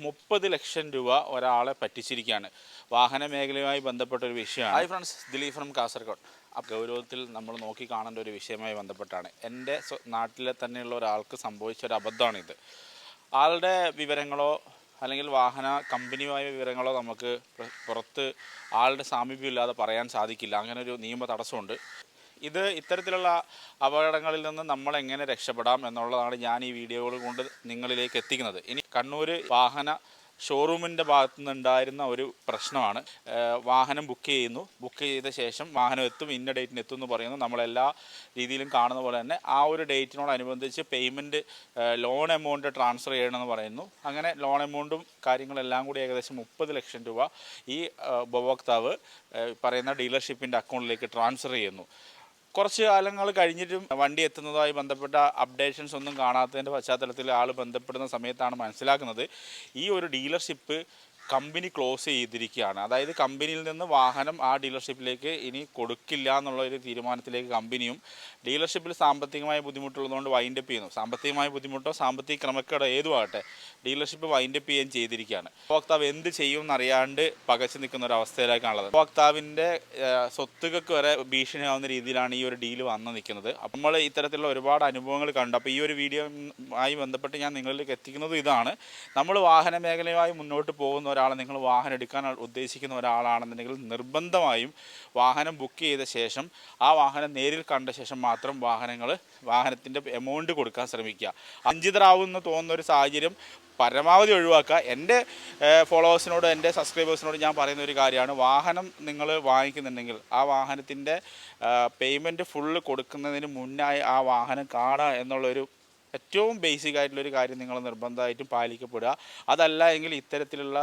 മുപ്പത് ലക്ഷം രൂപ ഒരാളെ പറ്റിച്ചിരിക്കുകയാണ്. വാഹന മേഖലയുമായി ബന്ധപ്പെട്ട ഒരു വിഷയമാണ്. Hi friends Dileep from Kasaragod. ഗൗരവത്തിൽ നമ്മൾ നോക്കി കാണേണ്ട ഒരു വിഷയമായി ബന്ധപ്പെട്ടാണ്. എന്റെ നാട്ടിലെ തന്നെയുള്ള ഒരാൾക്ക് സംഭവിച്ച ഒരു അബദ്ധമാണിത്. ആളുടെ വിവരങ്ങളോ അല്ലെങ്കിൽ വാഹന കമ്പനിയുമായ വിവരങ്ങളോ നമുക്ക് പുറത്ത് ആളുടെ സാമീപ്യമില്ലാതെ പറയാൻ സാധിക്കില്ല. അങ്ങനെ ഒരു നിയമ തടസ്സമുണ്ട്. ഇത് ഇത്തരത്തിലുള്ള അപകടങ്ങളിൽ നിന്ന് നമ്മൾ എങ്ങനെ രക്ഷപ്പെടാം എന്നുള്ളതാണ് ഞാൻ ഈ വീഡിയോകൾ കൊണ്ട് നിങ്ങളിലേക്ക് എത്തിക്കുന്നത്. ഇനി കണ്ണൂർ വാഹന ഷോറൂമിന്റെ ഭാഗത്തു നിന്നുണ്ടായിരുന്ന ഒരു പ്രശ്നമാണ്. വാഹനം ബുക്ക് ചെയ്യുന്നു. ബുക്ക് ചെയ്ത ശേഷം വാഹനം എത്തും ഇന്ന ഡേറ്റിന് എത്തും എന്ന് പറയുന്നു. നമ്മളെല്ലാ രീതിയിലും കാണുന്ന പോലെ തന്നെ ആ ഒരു ഡേറ്റിനോടനുബന്ധിച്ച് പേയ്മെന്റ് ലോൺ എമൗണ്ട് ട്രാൻസ്ഫർ ചെയ്യണമെന്ന് പറയുന്നു. അങ്ങനെ ലോൺ എമൗണ്ടും കാര്യങ്ങളെല്ലാം കൂടി ഏകദേശം മുപ്പത് ലക്ഷം രൂപ ഈ ഉപഭോക്താവ് പറയുന്ന ഡീലർഷിപ്പിന്റെ അക്കൗണ്ടിലേക്ക് ട്രാൻസ്ഫർ ചെയ്യുന്നു. കുറച്ച് കാലങ്ങൾ കഴിഞ്ഞിട്ടും വണ്ടി എത്തുന്നതുമായി ബന്ധപ്പെട്ട അപ്ഡേഷൻസ് ഒന്നും കാണാത്തതിന്റെ പശ്ചാത്തലത്തിൽ ആൾ ബന്ധപ്പെടുന്ന സമയത്താണ് മനസ്സിലാക്കുന്നത്. ഈ ഒരു ഡീലർഷിപ്പ് കമ്പനി ക്ലോസ് ചെയ്തിരിക്കുകയാണ്. അതായത് കമ്പനിയിൽ നിന്ന് വാഹനം ആ ഡീലർഷിപ്പിലേക്ക് ഇനി കൊടുക്കില്ല എന്നുള്ള ഒരു തീരുമാനത്തിലേക്ക് കമ്പനിയും ഡീലർഷിപ്പിൽ സാമ്പത്തികമായ ബുദ്ധിമുട്ടുള്ളതുകൊണ്ട് വൈൻഡപ്പ് ചെയ്യുന്നു. സാമ്പത്തികമായ ബുദ്ധിമുട്ടോ സാമ്പത്തിക ക്രമക്കേടോ ഏതുമാകട്ടെ ഡീലർഷിപ്പ് വൈൻഡപ്പ് ചെയ്യുകയും ചെയ്തിരിക്കുകയാണ്. ഉപഭോക്താവ് എന്ത് ചെയ്യും എന്നറിയാണ്ട് പകച്ചു നിൽക്കുന്ന ഒരു അവസ്ഥയിലേക്കാണുള്ളത്. ഉപഭോക്താവിന്റെ സ്വത്തുകൾക്ക് വരെ ഭീഷണിയാവുന്ന രീതിയിലാണ് ഈ ഒരു ഡീൽ വന്നു നിൽക്കുന്നത്. അപ്പം നമ്മൾ ഇത്തരത്തിലുള്ള ഒരുപാട് അനുഭവങ്ങൾ കണ്ടു. അപ്പോൾ ഈ ഒരു വീഡിയോ ആയി ബന്ധപ്പെട്ട് ഞാൻ നിങ്ങളിലേക്ക് എത്തിക്കുന്നത് ഇതാണ്. നമ്മൾ വാഹന മേഖലയുമായി മുന്നോട്ട് പോകുന്ന ഒരാളെ നിങ്ങൾ വാഹനം എടുക്കാൻ ഉദ്ദേശിക്കുന്ന ഒരാളാണെന്നുണ്ടെങ്കിൽ നിർബന്ധമായും വാഹനം ബുക്ക് ചെയ്ത ശേഷം ആ വാഹനം നേരിൽ കണ്ട ശേഷം മാത്രം വാഹനങ്ങൾ വാഹനത്തിന്റെ എമൗണ്ട് കൊടുക്കാൻ ശ്രമിക്കുക. അഞ്ചിതരാവുമെന്ന് തോന്നുന്ന ഒരു സാഹചര്യം പരമാവധി ഒഴിവാക്കുക. എന്റെ ഫോളോവേഴ്സിനോട് എന്റെ സബ്സ്ക്രൈബേഴ്സിനോട് ഞാൻ പറയുന്ന ഒരു കാര്യമാണ്. വാഹനം നിങ്ങൾ വാങ്ങിക്കുന്നുണ്ടെങ്കിൽ ആ വാഹനത്തിന്റെ പേയ്മെന്റ് ഫുള്ള് കൊടുക്കുന്നതിന് മുന്നായി ആ വാഹനം കാണുക എന്നുള്ളൊരു ഏറ്റവും ബേസിക് ആയിട്ടുള്ളൊരു കാര്യം നിങ്ങൾ നിർബന്ധമായിട്ടും പാലിക്കപ്പെടുക. അതല്ല എങ്കിൽ ഇത്തരത്തിലുള്ള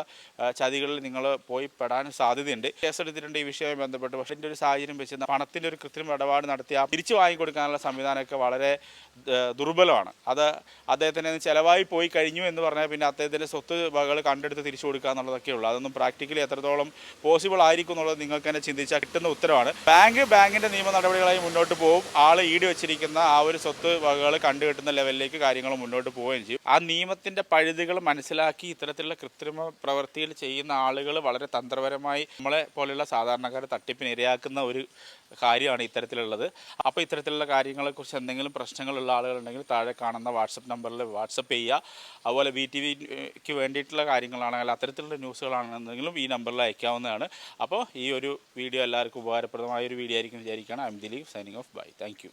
ചതികളിൽ നിങ്ങൾ പോയി പെടാൻ സാധ്യതയുണ്ട്. കേസ് എടുത്തിട്ടുണ്ട് ഈ വിഷയവുമായി ബന്ധപ്പെട്ട്. പക്ഷേ എന്റെ ഒരു സാഹചര്യം വെച്ച് പണത്തിന്റെ ഒരു കൃത്രിമ ഇടപാട് നടത്തി ആ തിരിച്ചു വാങ്ങിക്കൊടുക്കാനുള്ള സംവിധാനമൊക്കെ വളരെ ദുർബലമാണ്. അത് അദ്ദേഹത്തിന് ചിലവായി പോയി കഴിഞ്ഞു എന്ന് പറഞ്ഞാൽ പിന്നെ അദ്ദേഹത്തിന്റെ സ്വത്ത് വകകൾ കണ്ടെടുത്ത് തിരിച്ചു കൊടുക്കുക എന്നുള്ളതൊക്കെ ഉള്ളൂ. അതൊന്നും പ്രാക്ടിക്കലി എത്രത്തോളം പോസിബിൾ ആയിരിക്കും എന്നുള്ളത് നിങ്ങൾക്ക് തന്നെ ചിന്തിച്ചാൽ കിട്ടുന്ന ഉത്തരവാണ് ബാങ്ക് ബാങ്കിന്റെ നിയമ നടപടികളായി മുന്നോട്ട് പോകും. ആൾ ഈടി വെച്ചിരിക്കുന്ന ആ ഒരു സ്വത്ത് വകകൾ കണ്ടുകെട്ടുന്ന ലെവലിലേക്ക് കാര്യങ്ങൾ മുന്നോട്ട് പോവുകയും ചെയ്യും. ആ നിയമത്തിന്റെ പഴുതുകൾ മനസ്സിലാക്കി ഇത്തരത്തിലുള്ള കൃത്രിമ പ്രവൃത്തിയിൽ ചെയ്യുന്ന ആളുകൾ വളരെ തന്ത്രപരമായി നമ്മളെ പോലെയുള്ള സാധാരണക്കാരെ തട്ടിപ്പിന് ഇരയാക്കുന്ന ഒരു കാര്യമാണ് ഇത്തരത്തിലുള്ളത്. അപ്പോൾ ഇത്തരത്തിലുള്ള കാര്യങ്ങളെക്കുറിച്ച് എന്തെങ്കിലും പ്രശ്നങ്ങളുള്ള ആളുകളുണ്ടെങ്കിൽ താഴെ കാണുന്ന വാട്സപ്പ് നമ്പറിൽ വാട്സപ്പ് ചെയ്യുക. അതുപോലെ വി ടി വിക്ക് വേണ്ടിയിട്ടുള്ള കാര്യങ്ങളാണെങ്കിൽ അത്തരത്തിലുള്ള ന്യൂസുകളാണെന്നുണ്ടെങ്കിലും ഈ നമ്പറിൽ അയക്കാവുന്നതാണ്. അപ്പോൾ ഈ ഒരു വീഡിയോ എല്ലാവർക്കും ഉപകാരപ്രദമായ ഒരു വീഡിയോ ആയിരിക്കും വിചാരിക്കുകയാണ്. I'm Dileep signing off bye thank